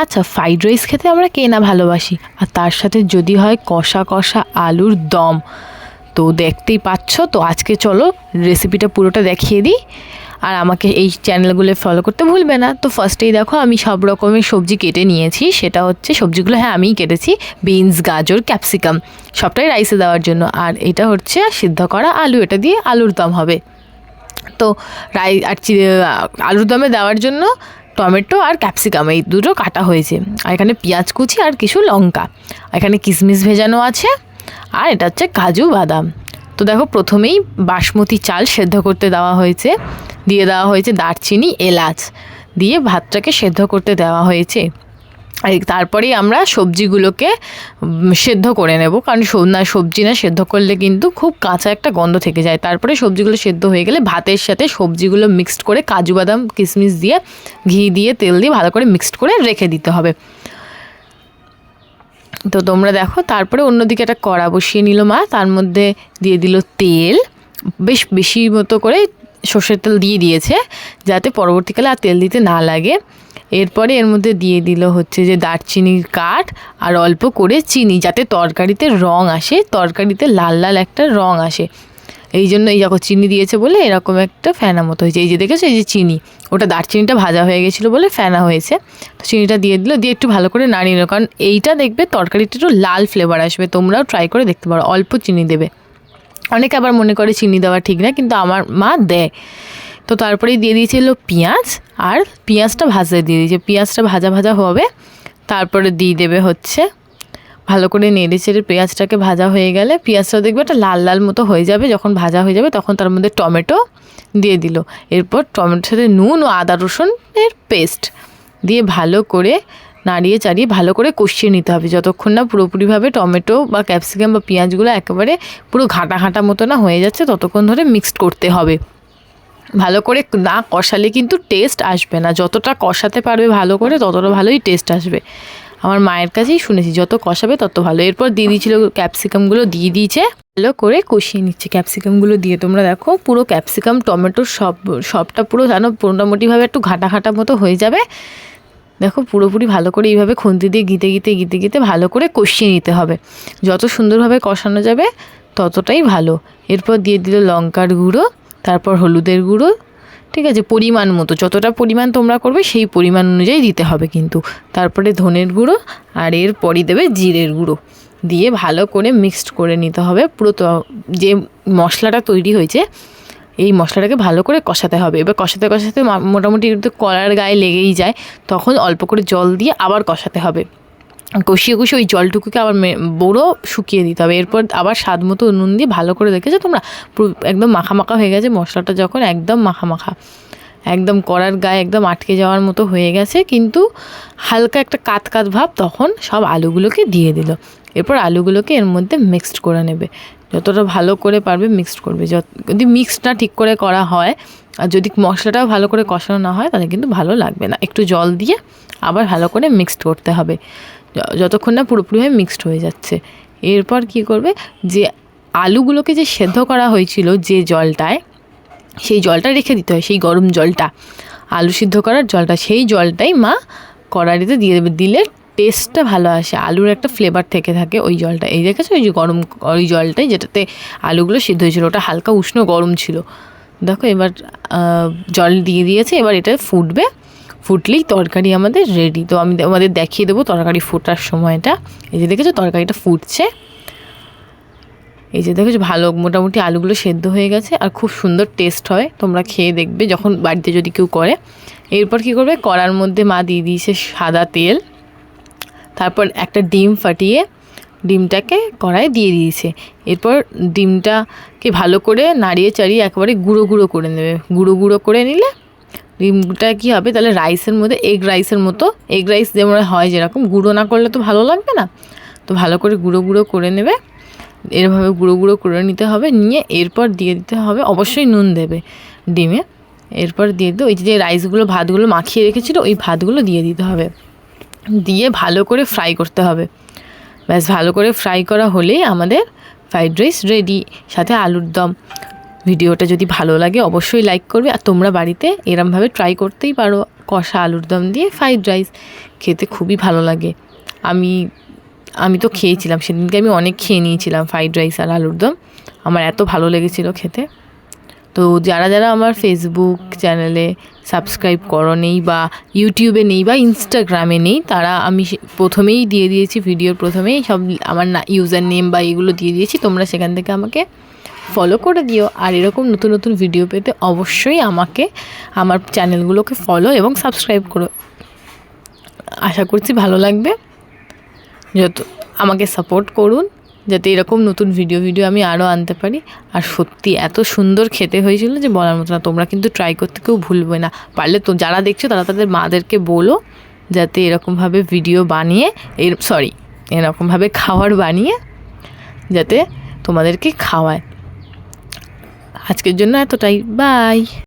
আচ্ছা fried rice খেতে আমরা কে না ভালোবাসি? আর তার সাথে যদি হয় কষা কষা আলুর দম। তো দেখতেই পাচ্ছ, তো আজকে চলো রেসিপিটা পুরোটা দেখিয়ে দিই। আর আমাকে এই চ্যানেলগুলো ফলো করতে ভুলবে না। তো ফার্স্টেই দেখো, আমি সব রকমের সবজি কেটে নিয়েছি। সেটা হচ্ছে সবজিগুলো হ্যাঁ আমিই কেটেছি। বিনস গাজর ক্যাপসিকাম সবটাই রাইসে দেওয়ার জন্য। আর এটা হচ্ছে সিদ্ধ করা আলু। এটা দিয়ে আলুর দম হবে। তো রাই আর চি- আলুর দমে দেওয়ার জন্য টমেটো আর ক্যাপসিকাম, এই দুটো কাটা হয়েছে। আর এখানে পেঁয়াজ কুচি আর কিছু লঙ্কা। এখানে কিশমিশ ভেজানো আছে। আর এটা হচ্ছে কাজু বাদাম। তো দেখো, প্রথমেই বাসমতি চাল সেদ্ধ করতে দেওয়া হয়েছে। দিয়ে দেওয়া হয়েছে দারচিনি, এলাচ। দিয়ে ভাতটাকে সেদ্ধ করতে দেওয়া হয়েছে। তারপরেই আমরা সবজিগুলোকে সেদ্ধ করে নেব। কারণ না, সবজি না সেদ্ধ করলে কিন্তু খুব কাঁচা একটা গন্ধ থেকে যায়। তারপরে সবজিগুলো সেদ্ধ হয়ে গেলে ভাতের সাথে সবজিগুলো মিক্সড করে কাজু বাদাম, কিশমিশ দিয়ে ঘি দিয়ে তেল দিয়ে ভালো করে মিক্সড করে রেখে দিতে হবে। তো তোমরা দেখো, তারপরে অন্যদিকে একটা কড়া বসিয়ে নিল মা। তার মধ্যে দিয়ে দিল তেল। বেশ বেশি মতো করে সর্ষের তেল দিয়ে দিয়েছে, যাতে পরবর্তীকালে আর তেল দিতে না লাগে। এরপরে এর মধ্যে দিয়ে দিল হচ্ছে যে দারচিনির কাঠ আর অল্প করে চিনি যাতে তরকারিতে রং আসে, তরকারিতে লাল লাল একটা রং আসে। এই জন্য এই যখন চিনি দিয়েছে বলে এরকম একটা ফেনা মতো হয়েছে। এই যে দেখেছ? এই যে চিনি। ওটা দারচিনিটা ভাজা হয়ে গেছিল বলে ফেনা হয়েছে। তো চিনিটা দিয়ে দিল, দিয়ে একটু ভালো করে নাড়িয়ে নিল। কারণ এইটা দেখবে তরকারিটা একটু লাল ফ্লেভার আসবে। তোমরাও ট্রাই করে দেখতে পারো। অল্প চিনি দেবে। অনেকে আবার মনে করে চিনি দেওয়া ঠিক না, কিন্তু আমার মা দেয়। তো তারপরেই দিয়ে দিয়েছিল পেঁয়াজ, আর পেঁয়াজটা ভাজতে দিয়ে দিয়েছে। পেঁয়াজটা ভাজা ভাজা হবে, তারপরে দিয়ে দেবে হচ্ছে ভালো করে নেড়ে চেড়ে পেঁয়াজটাকে ভাজা হয়ে গেলে পেঁয়াজটা দেখবে একটা লাল লাল মতো হয়ে যাবে, যখন ভাজা হয়ে যাবে তখন তার মধ্যে টমেটো দিয়ে দিল। এরপর টমেটোর সাথে নুন ও আদা রসুনের পেস্ট দিয়ে ভালো করে নাড়িয়ে চাড়িয়ে ভালো করে কষিয়ে নিতে হবে। যতক্ষণ না পুরোপুরিভাবে টমেটো বা ক্যাপসিকাম বা পেঁয়াজগুলো একেবারে পুরো ঘাঁটা ঘাঁটা মতো না হয়ে যাচ্ছে, ততক্ষণ ধরে মিক্সড করতে হবে। ভালো করে না কষালে কিন্তু টেস্ট আসবে না। যতটা কষাতে পারবে ভালো করে, ততটা ভালোই টেস্ট আসবে। আমার মায়ের কাছেই শুনেছি, যত কষাবে তত ভালো। এরপর দিয়ে দিয়েছিল ক্যাপসিকামগুলো দিয়ে দিয়েছে, ভালো করে কষিয়ে নিচ্ছে। ক্যাপসিকামগুলো দিয়ে, তোমরা দেখো, পুরো ক্যাপসিকাম টমেটো সব, সবটা পুরো যেন মোটামুটিভাবে একটু ঘাটা ঘাটা মতো হয়ে যাবে। দেখো, পুরোপুরি ভালো করে এইভাবে খুন্তি দিয়ে গিতে গিতে গিতে গিতে ভালো করে কষিয়ে নিতে হবে। যত সুন্দরভাবে কষানো যাবে, ততটাই ভালো। এরপর দিয়ে দিল লঙ্কার গুঁড়ো। তারপর হলুদের গুঁড়ো, ঠিক আছে, পরিমাণ মতো, যতটা পরিমাণ তোমরা করবে সেই পরিমাণ অনুযায়ী দিতে হবে কিন্তু। তারপরে ধনের গুঁড়ো আর এরপরই দেবে জিরের গুঁড়ো। দিয়ে ভালো করে মিক্সড করে নিতে হবে পুরো যে মশলাটা তৈরি হয়েছে, এই মশলাটাকে ভালো করে কষাতে হবে। এবার কষাতে কষাতে মোটামুটি কলার গায়ে লেগেই যায়, তখন অল্প করে জল দিয়ে আবার কষাতে হবে। কষিয়ে কষিয়ে ওই জলটুকুকে আবার বড়ো শুকিয়ে দিতে হবে। এরপর আবার স্বাদ মতো নুন দিয়ে ভালো করে দেখেছ তোমরা? একদম মাখা মাখা হয়ে গেছে মশলাটা যখন একদম মাখা মাখা একদম কড়ার গায়ে একদম আটকে যাওয়ার মতো হয়ে গেছে, কিন্তু হালকা একটা কাত কাত ভাব তখন সব আলুগুলোকে দিয়ে দিল। এরপর আলুগুলোকে এর মধ্যে মিক্সড করে নেবে। যতটা ভালো করে পারবে মিক্সড করবে। যত- যদি মিক্সডটা ঠিক করে করা হয়, আর যদি মশলাটাও ভালো করে কষানো না হয়, তাহলে কিন্তু ভালো লাগবে না। একটু জল দিয়ে আবার ভালো করে মিক্সড করতে হবে। যতক্ষণ না পুরোপুরিভাবে মিক্সড হয়ে যাচ্ছে। এরপর কি করবে? যে আলুগুলোকে যে সেদ্ধ করা হয়েছিল যে জলটায়, সেই জলটা রেখে দিতে হয়, সেই গরম জলটা। আলু সিদ্ধ করার জলটা, সেই জলটাই মা কড়াইতে দিয়ে দেবে। দিলে টেস্টটা ভালো আসে, আলুর একটা ফ্লেভার থেকে থাকে ওই জলটা। এই দেখেছ? ওই যে গরম, ওই জলটাই যেটাতে আলুগুলো সিদ্ধ হয়েছিল, ওটা হালকা উষ্ণ গরম ছিল। দেখো এবার জল দিয়ে দিয়েছে, এবার এটা ফুটবে। ফুটলেই তরকারি আমাদের রেডি তো আমি আমাদের দেখিয়ে দেবো তরকারি ফোটার সময়টা। এই যে দেখেছ তরকারিটা ফুটছে। এই যে দেখেছ ভালো মোটামুটি আলুগুলো সেদ্ধ হয়ে গেছে আর খুব সুন্দর টেস্ট হয়। তোমরা খেয়ে দেখবে যখন বাড়িতে যদি কেউ করে। এরপর কি করবে? কড়ার মধ্যে মা দিয়ে দিয়েছে সাদা তেল। তারপর একটা ডিম ফাটিয়ে ডিমটাকে কড়াইয়ে দিয়ে দিয়েছে। এরপর ডিমটাকে ভালো করে নাড়িয়ে চাড়িয়ে একেবারে গুঁড়ো গুঁড়ো করে নেবে। গুঁড়ো গুঁড়ো করে নিলে ডিমটা কী হবে? তাহলে রাইসের মধ্যে এগ রাইসের মতো। এগ রাইস যেমন হয় যেরকম। গুঁড়ো না করলে তো ভালো লাগবে না। তো ভালো করে গুঁড়ো গুঁড়ো করে নেবে। এরভাবে গুঁড়ো গুঁড়ো করে নিতে হবে। নিয়ে এরপর দিয়ে দিতে হবে। অবশ্যই নুন দেবে ডিমে। এরপর দিয়ে দিতে ওই যে রাইসগুলো ভাতগুলো মাখিয়ে রেখেছিলো, ওই ভাতগুলো দিয়ে দিতে হবে। দিয়ে ভালো করে ফ্রাই করতে হবে। ব্যাস, ভালো করে ফ্রাই করা হলেই আমাদের ফ্রাইড রাইস রেডি সাথে আলুর দম। ভিডিওটা যদি ভালো লাগে, অবশ্যই লাইক করবে। আর তোমরা বাড়িতে এরমভাবে ট্রাই করতেই পারো। কষা আলুর দম দিয়ে ফ্রাইড রাইস খেতে খুবই ভালো লাগে। আমি আমি তো খেয়েছিলাম, সেদিনকে আমি অনেক খেয়ে নিয়েছিলাম ফ্রাইড রাইস আর আলুর দম। আমার এত ভালো লেগেছিলো খেতে। তো যারা যারা আমার ফেসবুক চ্যানেলে সাবস্ক্রাইব করো নেই বা ইউটিউবে নেই বা ইনস্টাগ্রামে নেই, তারা আমি প্রথমেই দিয়ে দিয়েছি ভিডিওর প্রথমেই সব আমার না ইউজার নেম বা এগুলো দিয়ে দিয়েছি। তোমরা সেখান থেকে আমাকে ফলো করে দিও। আর এরকম নতুন নতুন ভিডিও পেতে অবশ্যই আমাকে, আমার চ্যানেলগুলোকে ফলো এবং সাবস্ক্রাইব করো। আশা করছি ভালো লাগবে। যত, আমাকে সাপোর্ট করুন, যাতে এরকম নতুন ভিডিও ভিডিও আমি আরও আনতে পারি। আর সত্যি এত সুন্দর খেতে হয়েছিল যে বলার মতো না, তোমরা কিন্তু ট্রাই করতে কেউ ভুলবে না। পারলে তো যারা দেখছ তারা তাদের মাদেরকে বলো, যাতে এরকমভাবে ভিডিও বানিয়ে, এর সরি এরকমভাবে খাওয়ার বানিয়ে, যাতে তোমাদেরকে খাওয়ায়। আজকের জন্য এতটাই বাই